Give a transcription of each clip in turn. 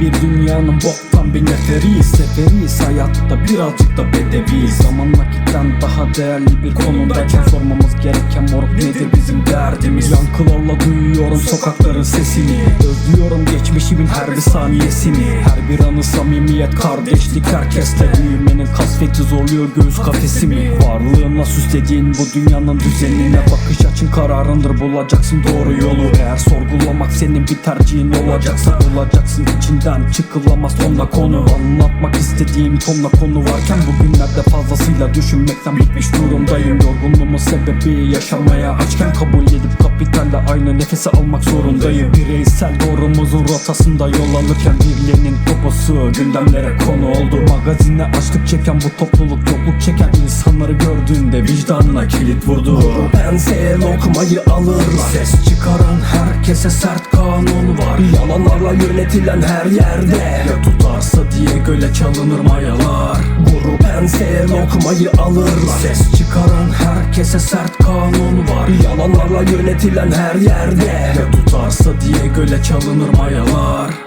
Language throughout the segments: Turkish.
bir dünyanın boktan bir neferiyiz Seferiyiz. Hayatta birazcık da bedeviyiz. Zaman nakitten daha değerli bir konumdayken Sormamız gereken moruk nedir bizim derdimiz? Yankılarla duyuyorum sokakların sesini. Özlüyorum geçmişimin her bir saniyesini. Her bir anı samimiyet kardeşlik herkesle Büyümenin kasveti zorluyor göğüs kafesimi. Varlığınla süslediğin bu dünyanın düzenine Bakış açın kararındır. Bulacaksın doğru yolu. Eğer sorgulamak senin bir tercihin olacaksa Bulacaksın içinden. Çıkılamaz tonla konu. Anlatmak istediğim tonla konu varken Bugünlerde fazlasıyla düşünmekten bitmiş durumdayım. Yorgunluğumun sebebi yaşamaya açken Kabul edip kapitalle aynı nefesi almak zorundayım. Bireysel doğrumuzun rotasında yol alırken Birilerinin toposu gündemlere konu oldu. Magazine açlık çeken bu topluluk yokluk çeken insanları gördüğünde vicdanına kilit vurdu. Pense lokmayı alırlar Ses çıkaran herkese sert kanun var. Yalanlarla yönetilen her yerde Ya tutarsa diye göle çalınır mayalar. Grup pense lokmayı alırlar Ses çıkaran herkese sert kanun var. Yalanlarla yönetilen her yerde Ya tutarsa diye göle çalınır mayalar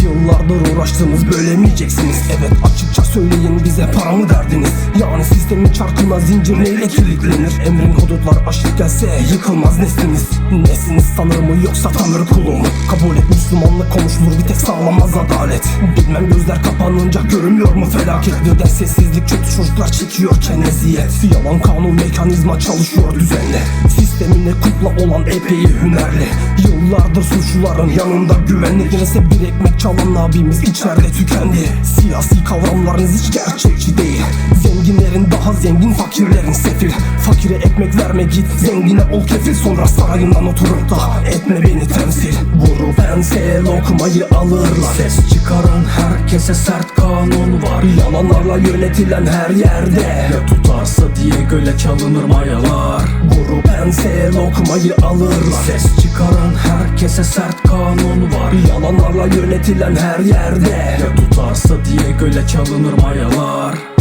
Yıllardır uğraştığımız bölemeyeceksiniz. Evet açıkça söyleyin bize para mı derdiniz Yani sistemin çarkına zincir neyle kilitlenir? Emrin hudutlar aşık gelse yıkılmaz nesliniz. Nesiniz sanır mı yoksa tanrı kulu mu? Kabul et Müslümanlık konuşulur bir tek sağlamaz adalet. Bilmem gözler kapanınca görünmüyor mu felaket? Birden sessizlik çöktü çocuklar çekiyor eziyet Yalan kanun mekanizma çalışıyor düzenli Sistemine kukla olan epey hünerli Yıllardır suçluların yanında güvenlik. Neyse bir ekmek çalan abimiz içeride tükendi. Siyasi kavramlarınız hiç gerçekçi değil Daha zengin fakirlerin sefil. Fakire ekmek verme git zengine ol kefil. Sonra sarayından oturup da etme beni temsil. Vurup pense lokmayı alırlar. Ses çıkaran herkese sert kanun var. Yalanlarla yönetilen her yerde Ya tutarsa diye göle çalınır mayalar. Vurup pense lokmayı alırlar. Ses çıkaran herkese sert kanun var. Yalanlarla yönetilen her yerde Ya tutarsa diye göle çalınır mayalar